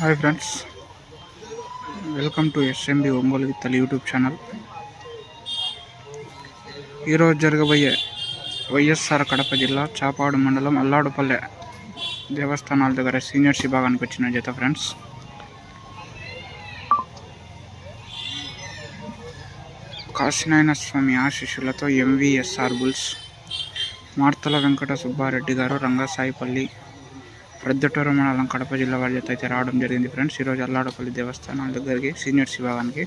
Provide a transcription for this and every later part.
Hi friends. Welcome to SMB Ongole విత్తలు YouTube channel. ఈరోజు జరగబోయే వైఎస్ఆర్ కడప జిల్లా చాపాడు మండలం అల్లాడుపల్లె దేవస్థానాల దగ్గర సీనియర్స్ విభాగానికి వచ్చిన జత ఫ్రెండ్స్. కాశీనాయన స్వామి ఆశీస్సులతో ఎంవిఎస్ఆర్ బుల్స్ మార్తల వెంకట సుబ్బారెడ్డి గారు రంగసాయిపల్లి ప్రొద్దుటూరు మండలం కడప జిల్లా వాళ్ళ జత అయితే రావడం జరిగింది ఫ్రెండ్స్. ఈరోజు అల్లాడపల్లి దేవస్థానం దగ్గరికి సీనియర్స్ విభాగానికి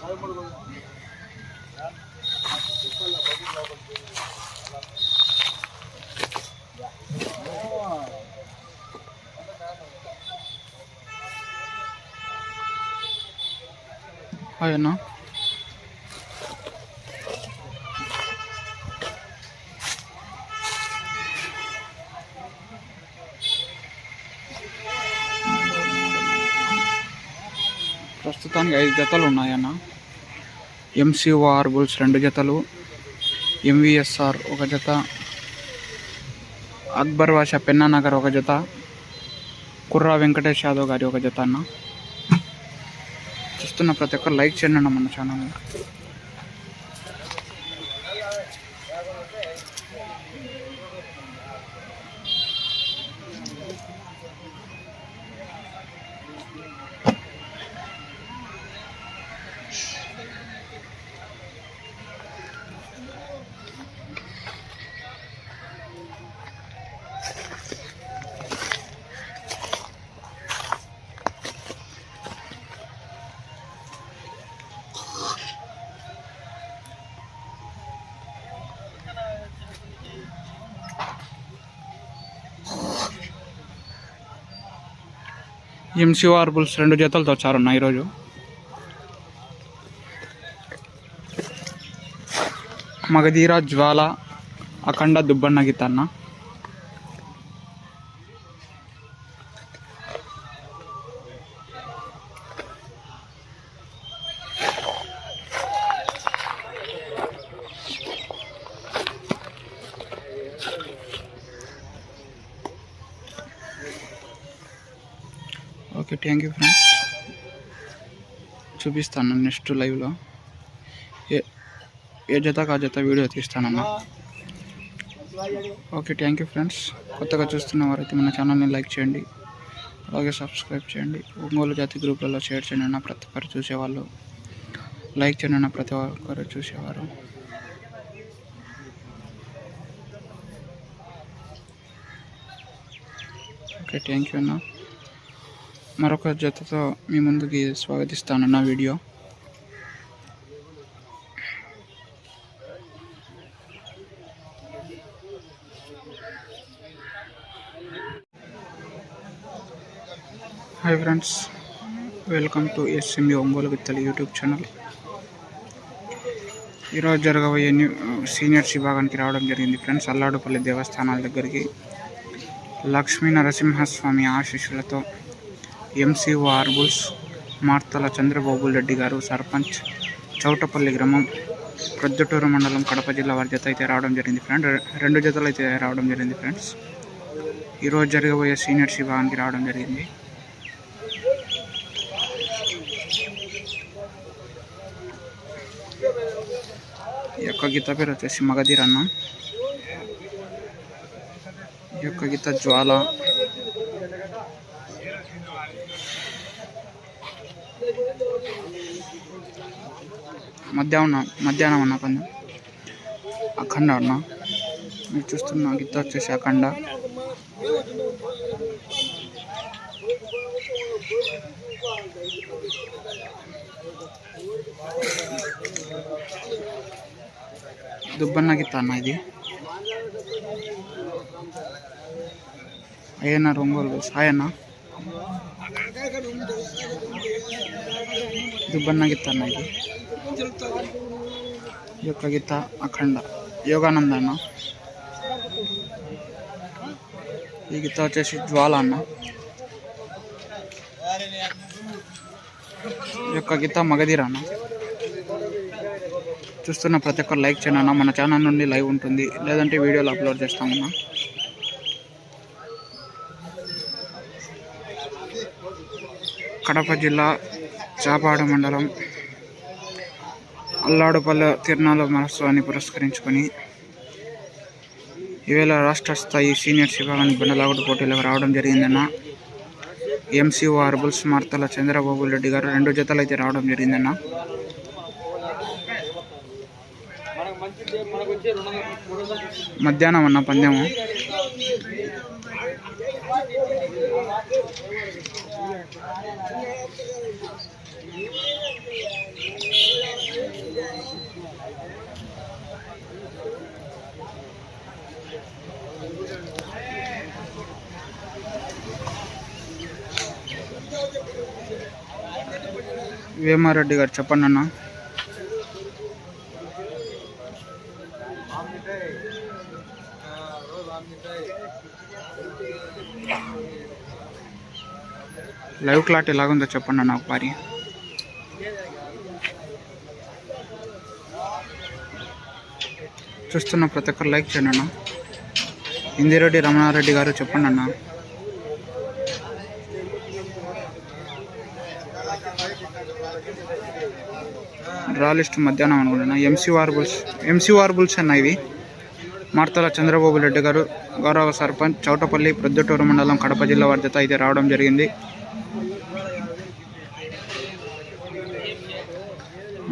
హాయ్ అయ్యన్నా. ప్రస్తుతానికి ఐదు జతలు ఉన్నాయన్నా. ఎంసీఓఆర్ బుల్స్ రెండు జతలు ఎంవిఎస్ఆర్ ఒక జత అక్బర్ వాషా పెన్నా నగర్ ఒక జత కుర్రా వెంకటేష్ యాదవ్ గారి ఒక జత అన్న. చూస్తున్న ప్రతి ఒక్కరు లైక్ చేయండి అన్న మన ఛానల్ ఎంసీ బుల్స్ రెండు జతలతో వచ్చారున్నాయి ఈరోజు. Magadheera Jwala Akhanda Dubbanna Geetha thank you friends చూపిస్తాను నెక్స్ట్ లైవ్లో ఏ ఏ జత కా జత వీడియో తీస్తానన్న ఓకే థ్యాంక్ యూ ఫ్రెండ్స్ కొత్తగా చూస్తున్న వారైతే మన ఛానల్ని లైక్ చేయండి. అలాగే సబ్స్క్రైబ్ చేయండి. ఒంగోలు జాతి గ్రూప్లలో షేర్ చేయండి అన్న ప్రతి ఒక్కరు చూసేవాళ్ళు. లైక్ చేయండి అన్న ప్రతి ఒక్కరు చూసేవారు. ఓకే థ్యాంక్ యూ అన్నా. మరొక జతతో మీ ముందుకి స్వాగతిస్తాను నా video. Hi friends welcome to SME Ongole విత్తలి YouTube channel ఈరోజు జరగబోయే న్యూ సీనియర్స్ విభాగానికి రావడం జరిగింది ఫ్రెండ్స్ అల్లాడుపల్లి దేవస్థానాల దగ్గరికి. లక్ష్మీ నరసింహస్వామి ఆశీస్సులతో MCO R bulls Martala Chandrababu Reddy గారు సర్పంచ్ చౌటపల్లి గ్రామం ప్రొద్దుటూరు మండలం కడప జిల్లా వారి జత అయితే రావడం జరిగింది ఫ్రెండ్. రెండు జతలు అయితే రావడం జరిగింది ఫ్రెండ్స్. ఈరోజు జరగబోయే సీనియర్స్ విభాగానికి రావడం జరిగింది. ఈ యొక్క గీత పేరు వచ్చేసి మగధీర్ అన్న ఈ యొక్క గీత జ్వాల. మధ్యాహ్నం మధ్యాహ్నం అన్న కొంచెం అఖండ అన్న. మీరు చూస్తున్న గిత్త వచ్చేసి అఖండ దుబ్బన్న గిత్త అన్న ఇది. అయ్యన్న రొంగోలు సాయ్ అన్న. దుబ్బన్న గీత అన్న ఇది. ఈ యొక్క గీత అఖండ యోగానంద అన్న ఈ గీత వచ్చేసి జ్వాల అన్న. ఈ యొక్క గీత మగధీర అన్న. చూస్తున్న ప్రతి ఒక్కరు లైక్ చేయండి అన్న. మన ఛానల్ నుండి లైవ్ ఉంటుంది. లేదంటే వీడియోలు అప్లోడ్ చేస్తామన్నా. కడప జిల్లా చాపాడు మండలం అల్లాడుపల్లె తిరునాళ్ళ మహోత్సవాన్ని పురస్కరించుకొని ఈవేళ రాష్ట్ర స్థాయి సీనియర్ విభాగానికి బండలాగుడు పోటీలకు రావడం జరిగిందన్న MCO R bulls Martala Chandrababu Reddy గారు రెండు జతలు అయితే రావడం జరిగిందన్న. మధ్యాహ్నం అన్న పందెము. వేమారెడ్డి గారు చెప్పండి అన్నా. లైవ్ క్లాట్ ఎలాగుందో చెప్పండి అన్న ఒకసారి చూస్తున్న ప్రతి ఒక్కరు లైక్ చేయండి అన్న. ఇందిరెడ్డి రమణారెడ్డి గారు చెప్పండి అన్న. డ్రా లిస్ట్ మధ్యాహ్నం అనుకుంటున్నా ఎంసీ వార్బుల్స్ ఎంసీ వార్బుల్స్ అన్న ఇవి. మార్తల చంద్రబాబు రెడ్డి గారు గౌరవ సర్పంచ్ చౌటపల్లి ప్రొద్దుటూరు మండలం కడప జిల్లా వర్ధత అయితే రావడం జరిగింది.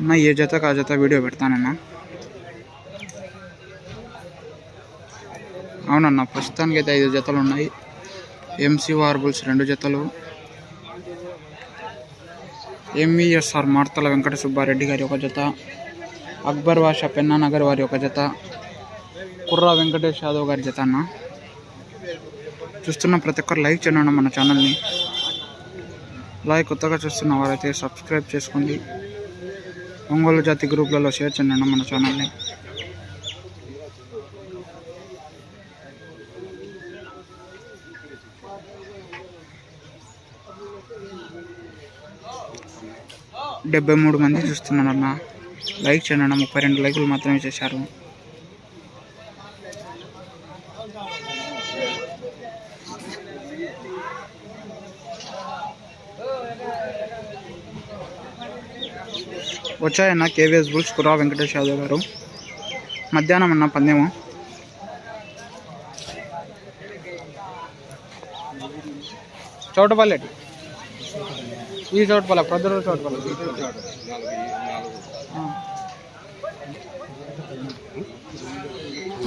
అన్న ఏ జత ఆ జత వీడియో పెడతానన్నా అవునన్నా ప్రస్తుతానికి అయితే ఐదు జతలు ఉన్నాయి ఎంసీ వార్బుల్స్ రెండు జతలు ఎంఈఎస్ఆర్ మార్తల వెంకట సుబ్బారెడ్డి గారి ఒక జత అక్బర్ బాషా పెన్నా నగర్ వారి ఒక జత కుర్రా వెంకటేష్ యాదవ్ గారి జత అన్న చూస్తున్న ప్రతి ఒక్కరు లైక్ చేయండి మన ఛానల్ని అలాగే కొత్తగా చూస్తున్న వారైతే సబ్స్క్రైబ్ చేసుకోండి ఒంగోలు జాతి గ్రూప్లలో షేర్ చేయండి మన ఛానల్ని. డెబ్బై మూడు మంది చూస్తున్నానన్నా లైక్ చేయండి అన్న ముప్పై రెండు లైకులు మాత్రమే చేశారు. వచ్చాయన్న కేవీఎస్ బుల్స్ కురా వెంకటేష్ యాదవ్ గారు. మధ్యాహ్నం అన్న పందెము. చౌటపల్లి ఈ చోటుపల్లి ప్రొద్దురు చోటుపల్లి.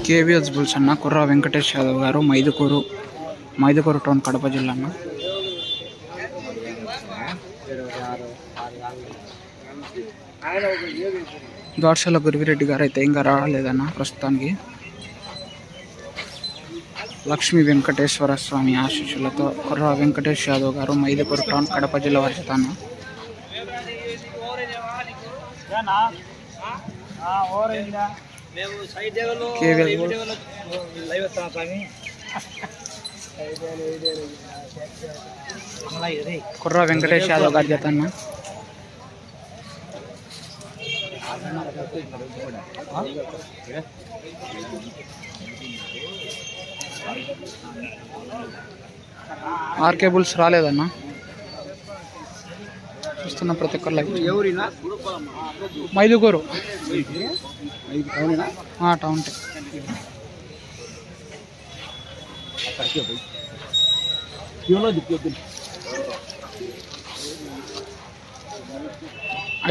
కేవీఎస్ బుల్స్ అన్న కుర్రా వెంకటేష్ యాదవ్ గారు మైదుకూరు మైదుకూరు టౌన్ కడప జిల్లా అన్న. ద్వారశాల గురువిరెడ్డి గారు అయితే ఇంకా రాలేదన్న ప్రస్తుతానికి. లక్ష్మీ వెంకటేశ్వర స్వామి ఆశీస్సులతో కుర్రా వెంకటేష్ యాదవ్ గారు మైదపూర్ టౌన్ కడప జిల్లా వారి కుర్ర కుర్రా వెంకటేష్ యాదవ్ గారు చేతన్నా అన్న ఆర్కే బుల్స్ రాలేదన్నా. చూస్తున్న ప్రతి ఒక్కరు లైక్ మైదుగూరు. టౌన్ అక్కడికే పోయి క్యూలో దిక్కు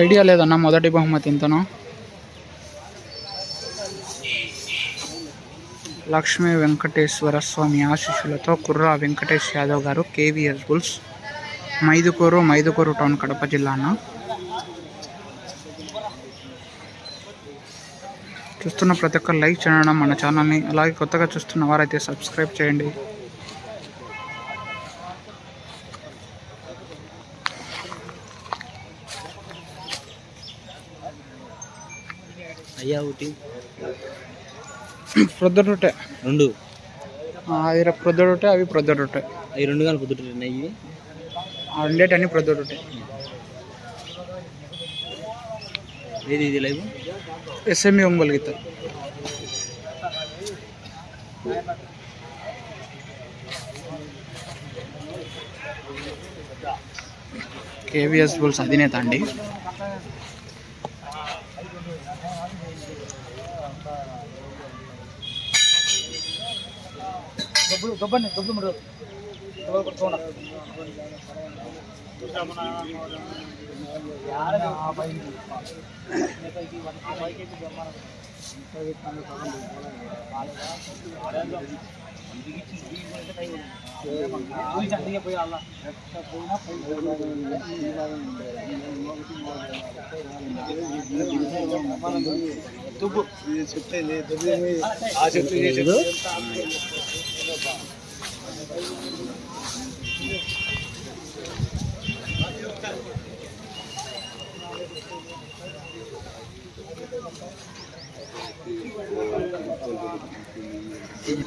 ఐడియా లేదన్న మొదటి బహుమతి ఇంతనో? లక్ష్మీ వెంకటేశ్వర స్వామి ఆశీస్సులతో Kurra Venkatesh Yadav garu KVS bulls Mydukur Mydukur town Kadapa జిల్లానా? చూస్తున్న ప్రతి ఒక్కరు లైక్ చేయడం మన ఛానల్ని అలాగే కొత్తగా చూస్తున్న వారైతే సబ్స్క్రైబ్ చేయండి. ఒకటి ప్రొద్దుటే రెండు. అది ప్రొద్దుడుంటాయి అవి ప్రొద్దుడుంటాయి అవి రెండు కానీ పొద్దుట ఇవి. ఆ రెండేటన్ని ప్రొద్దుడుంటాయి ఏది ఇది live? SME Ongole Geetha. KVS bulls అధినేత అండి. గబ్బులు గబ్బండి గబ్బులు మరి పైకి తుబ్బు చెప్తే ఆ చెట్టు చెట్టు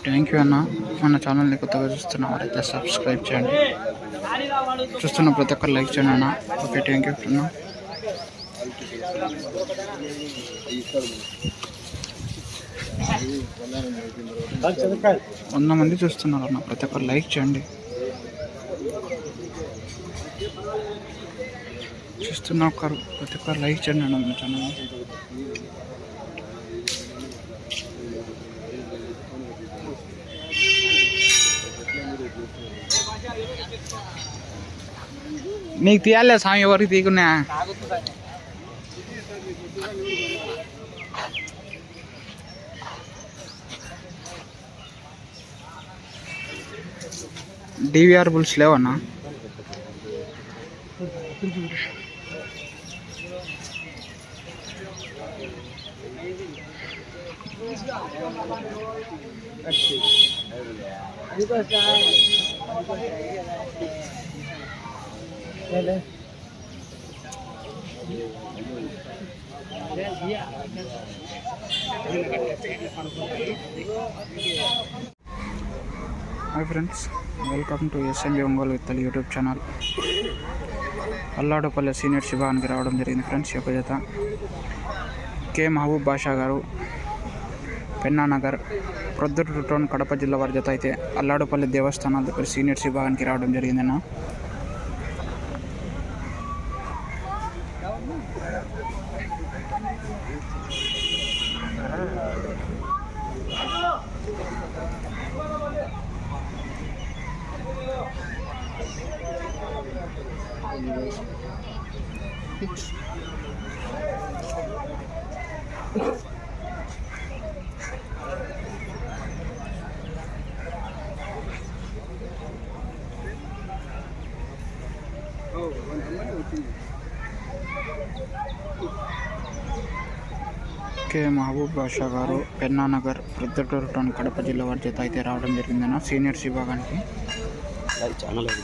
థ్యాంక్ యూ అన్న. మన ఛానల్ని కొత్తగా చూస్తున్న వారైతే సబ్స్క్రైబ్ చేయండి. చూస్తున్న ప్రతి ఒక్కరు లైక్ చేయండి అన్న. ఓకే థ్యాంక్ యూ అన్న. వంద మంది చూస్తున్నారు అన్న. ప్రతి ఒక్కరు లైక్ చేయండి. చూస్తున్న ఒకరు ప్రతి ఒక్కరు లైక్ చేయండి అన్న మన ఛానల్ నీకు తీయాలే స్వామి ఎవరికి తీకున్నా DVR bulls లేవన్నా hi friends welcome to SMB Ongole విత్తలు YouTube channel Alladupalle senior శివానికి రావడం జరిగింది ఫ్రెండ్స్ యొక్క జత. కె మహబూబ్ బాషా గారు పెన్నానగర్ ప్రొద్దుటూన్ కడప జిల్లా వారి జత అయితే అల్లాడుపల్లి దేవస్థానాల దగ్గర సీనియర్ శివానికి రావడం జరిగిందన్న. కె. మహబూబ్ బాషా గారు పెన్నా నగర్ ప్రొద్దుటూరు టౌన్ కడప జిల్లా వారి జత అయితే రావడం జరిగిందన్న సీనియర్స్ విభాగానికి చాలా లైవ్